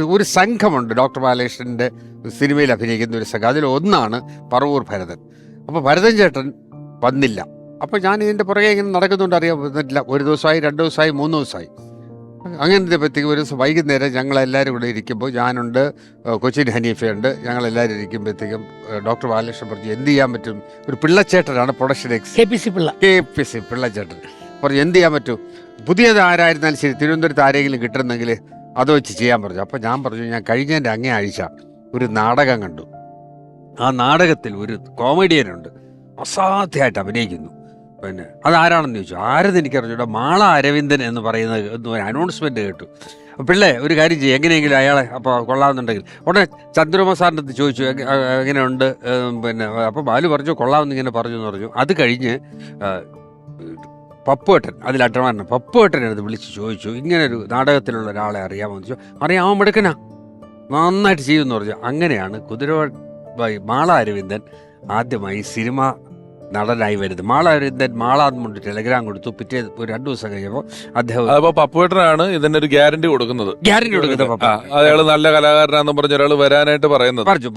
ഒരു- സംഘമുണ്ട്. ഡോക്ടർ ബാലകൃഷ്ണന്റെ സിനിമയിൽ അഭിനയിക്കുന്ന ഒരു സംഘം. അതിൽ ഒന്നാണ് പറവൂർ ഭരതൻ. അപ്പോൾ ഭരതൻ ചേട്ടൻ വന്നില്ല. അപ്പോൾ ഞാൻ ഇതിന്റെ പുറകെ ഇങ്ങനെ നടക്കുന്നുണ്ട് അറിയാൻ പറ്റില്ല ഒരു ദിവസമായി രണ്ട് ദിവസമായി മൂന്ന് ദിവസമായി. അങ്ങനെ പറ്റിക്ക് ഒരു ദിവസം വൈകുന്നേരം ഞങ്ങളെല്ലാവരും കൂടെ ഇരിക്കുമ്പോൾ ഞാനുണ്ട് കൊച്ചിൻ ഹനീഫയുണ്ട്. ഞങ്ങളെല്ലാവരും ഇരിക്കുമ്പോഴത്തേക്കും ഡോക്ടർ ബാലകൃഷ്ണൻ പറഞ്ഞു എന്ത് ചെയ്യാൻ പറ്റും? ഒരു പിള്ളച്ചേട്ടനാണ് production ex K P C Pillai. K P C പിള്ളച്ചേട്ടൻ പറഞ്ഞു എന്ത് ചെയ്യാൻ പറ്റും? പുതിയത് ആരായിരുന്നാലും ശരി തിരുവനന്തപുരത്ത് ആരെങ്കിലും കിട്ടുന്നെങ്കിൽ അത് വെച്ച് ചെയ്യാൻ പറഞ്ഞു. അപ്പോൾ ഞാൻ പറഞ്ഞു ഞാൻ കഴിഞ്ഞതിന്റെ അങ്ങേ ആഴ്ച ഒരു നാടകം കണ്ടു. ആ നാടകത്തിൽ ഒരു കോമഡിയനുണ്ട്. അസാധ്യമായിട്ട് അഭിനയിക്കുന്നു. പിന്നെ അതാരാണെന്ന് ചോദിച്ചു. ആരെന്ന് എനിക്കറിഞ്ഞൂടാ. മാള അരവിന്ദൻ എന്ന് പറയുന്ന ഒരു അനൗൺസ്മെന്റ് കേട്ടു. പിള്ളേ ഒരു കാര്യം ചെയ്യും. എങ്ങനെയെങ്കിലും അയാളെ അപ്പോൾ കൊള്ളാമെന്നുണ്ടെങ്കിൽ. ഉടനെ ചന്ദ്രമ സാറിന്റെ അടുത്ത് ചോദിച്ചു "എങ്ങ- എങ്ങനെയുണ്ട്? പിന്നെ അപ്പോൾ ബാലു പറഞ്ഞു കൊള്ളാമെന്ന് ഇങ്ങനെ പറഞ്ഞു എന്ന് പറഞ്ഞു. അത് കഴിഞ്ഞ് പപ്പുവേട്ടൻ അതിൽ അട്ടമാരൻ പപ്പുവേട്ടൻ അടുത്ത് വിളിച്ച് ചോദിച്ചു ഇങ്ങനെ ഒരു നാടകത്തിലുള്ള ഒരാളെ അറിയാമോ എന്ന് ചോദിച്ചു. അറിയാമോ മെടുക്കനാ. നന്നായിട്ട് ചെയ്യുമെന്ന് പറഞ്ഞു. അങ്ങനെയാണ് കുതിരവായി മാള അരവിന്ദൻ ആദ്യമായി സിനിമ നടനായി വരുന്നത്. മാള അരവിന്ദൻ മാളാന്ന് ടെലഗ്രാം കൊടുത്തു. പിറ്റേ ഒരു രണ്ടു ദിവസം കഴിഞ്ഞപ്പോൾ അദ്ദേഹം അപ്പോൾ പപ്പുവേട്ടനാണ് ഇതിന്റെ ഒരു ഗ്യാരണ്ടി കൊടുക്കുന്നത്. ഗ്യാരണ്ടി കൊടുക്കുന്നത് അയാൾ നല്ല കലാകാരനാന്ന് പറഞ്ഞ ഒരാൾ വരാനായിട്ട് പറയുന്നത്. പറഞ്ഞു.